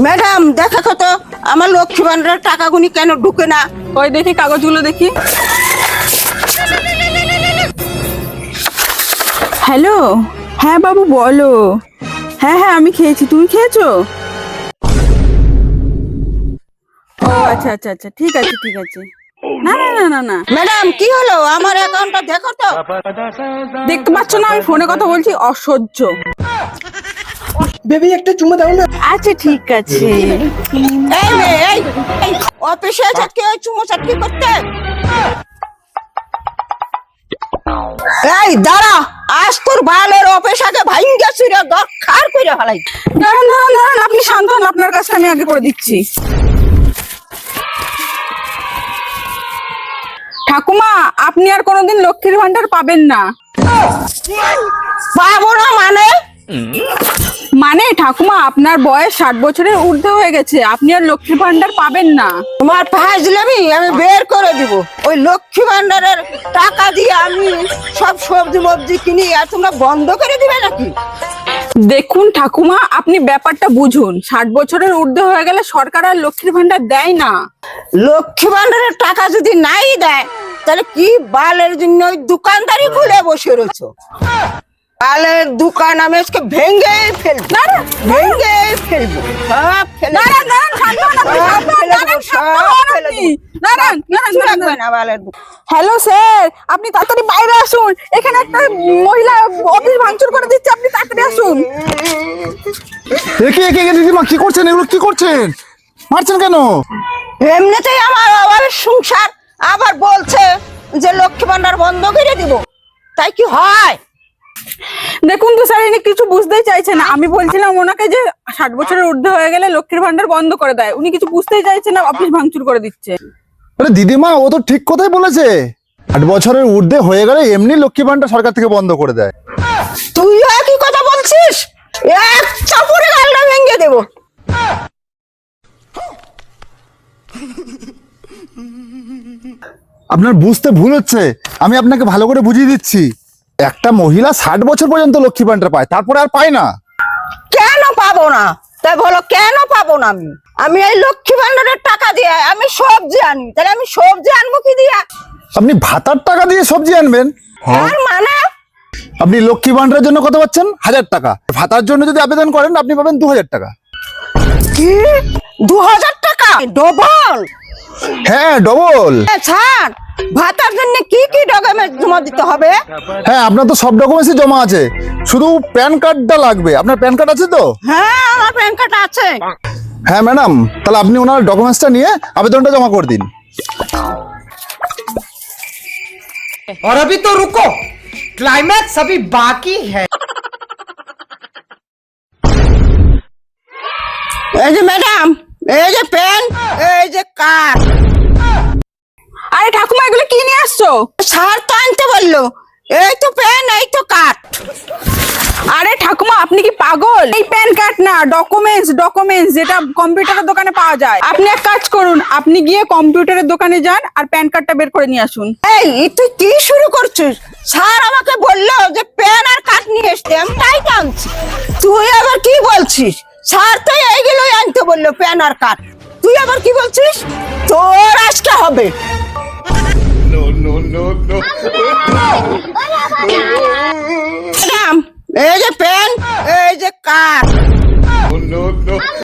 Madam দেখা কত আমার লক্ষ্মী ভান্ডারের টাকাগুনি কেন ঢুকে না? ওই দেখি কাগজগুলো দেখি। হ্যালো? হ্যাঁ বাবু বলো। হ্যাঁ হ্যাঁ আমি খেয়েছি তুমি খেয়েছো? ও আচ্ছা আচ্ছা আচ্ছা ঠিক আছে ঠিক আছে। না না না না না। ম্যাডাম কি হলো? আমার অ্যাকাউন্টটা দেখো তো। দেখতে পাচ্ছ না আমি ফোনে কথা বলছি অসহ্য। বেবি একটা চুমা দাও না। আচ্ছা ঠিক আছে। এই এই এই, অফিসে ওই চুমো চাটকি করতে? এই দাঁড়া। আজ তোর বালের অফিস আগে ভাইঙ্গা চুরে দরকার করে ফেলাই। দাঁড়ান দাঁড়ান দাঁড়ান আপনি শান্ত হন আপনার কাজটা আমি আগে করে দিচ্ছি। ঠাকুমা আপনি আর কোনোদিন লক্ষ্মীর ভান্ডার পাবেন না। পাবো না মানে? মানে ঠাকুমা আপনার বয়স ষাট বছরের ঊর্ধ্বে হয়ে গেছে। আপনি আর লক্ষ্মীর ভান্ডার পাবেন না। তোমার ফাজলামি আমি বের করে দিব। ওই লক্ষ্মী ভান্ডারের টাকা দিয়ে আমি সব সবজি মবজি কিনি আর তোমরা বন্ধ করে দিবে নাকি? দেখুন ঠাকুমা আপনি ব্যাপারটা বুঝুন। ষাট বছরের ঊর্ধ্বে হয়ে গেলে সরকার আর লক্ষ্মীর ভান্ডার দেয় না। লক্ষ্মী ভান্ডারের টাকা যদি নাই দেয় তাহলে কি বালের জন্য ওই দোকানদারি খুলে বসে রয়েছো? বালের দোকান আমি আজকে ভেঙে ফেলব। না, না, ভেঙে ফেলব সব ফেলে কিচ্ছু দাঁড়ান, রাখবে না। বালের হ্যালো স্যার আপনি তাড়াতাড়ি বাইরে আসুন। এখানে একটা মহিলা অফিস ভাঙচুর করে দিচ্ছে আপনি তাড়াতাড়ি আসুন। একে একে একে দিদিমা কি করছেন? এগুলো কি করছেন? মারছেন কেন? এমনিতেই আমার অভাবের সংসার আবার বলছে যে লক্ষ্মী ভান্ডার বন্ধ করে দিব। তাই কি হয়? দেখুন তো স্যার ইনি কিছু বুঝতেই চাইছে না। আমি বলছিলাম ওনাকে যে ষাট বছরের ঊর্ধ্বে হয়ে গেলে লক্ষ্মীর ভান্ডার বন্ধ করে দেয়। উনি কিছু বুঝতেই চাইছে না অফিস ভাঙচুর করে দিচ্ছে। আরে দিদিমা ও তো ঠিক কথাই বলেছে। আট বছরের ঊর্ধ্বে হয়ে গেলে এমনি লক্ষ্মী ভান্ডার সরকার থেকে বন্ধ করে দেয়। তুইও একই কথা বলছিস? এক চাপুরে গালটা ভেঙে দেবো। আপনার বুঝতে ভুল হচ্ছে। আমি আপনাকে ভালো করে বুঝিয়ে দিচ্ছি। একটা মহিলা ষাট বছর পর্যন্ত লক্ষ্মী ভান্ডার পায় তারপরে আর পায় না। কেন পাবো না? তাই বলো কেন পাবো না আমি? আমি এই লক্ষ্মী ভান্ডারের টাকা দিয়ে আমি সবজি আনি। তাহলে আমি সবজি আনব কি দিয়া? আপনি ভাতার টাকা দিয়ে সবজি আনবেন? আর মানে? আপনি লক্ষ্মী ভান্ডারের জন্য কত পাচ্ছেন? হাজার টাকা। ভাতার জন্য যদি আবেদন করেন আপনি পাবেন দু হাজার টাকা। কি? দু হাজার টাকা? ডবল? হ্যাঁ ডবল। ছাড়। ভাতার জন্য কি কি ডকুমেন্ট জমা দিতে হবে হ্যাঁ আপনার তো সব ডকুমেন্টসই জমা আছে শুধু প্যান কার্ডটা লাগবে আপনার প্যান কার্ড আছে তো হ্যাঁ আমার প্যান কার্ড আছে হ্যাঁ ম্যাডাম তাহলে আপনি ওনার ডকুমেন্টসটা নিয়ে আবেদনটা জমা করে দিন और अभी तो रुको क्लाइमैक्स अभी बाकी है এই যে ম্যাডাম এই যে পেন এই যে কার্ড আরে ঠাকুমা, এগুলো কি নিয়ে আসছো? সার তো আনতে বলল। এই তো পেন, এই তো কার্ড আরে ঠাকুমা, আপনি কি পাগল? এই প্যান কার্ড না ডকুমেন্টস ডকুমেন্টস যেটা কম্পিউটারের দোকানে পাওয়া যায়। আপনি এক কাজ করুন, আপনি গিয়ে কম্পিউটারের দোকানে যান আর প্যান কার্ডটা বের করে নিয়ে আসুন। এই তুই কি শুরু করছিস? স্যার আমাকে বলল যে পেন আর কাঠ নিয়ে এসতে আমি তাই তো আনছি তুই আবার কি বলছিস? স্যার তো এইগুলোই আনতে বলল, পেন আর কাঠ। তুই আবার কি বলছিস? তোর আজকে হবে। ম্যাডাম এই যে পেন এই যে কাঠ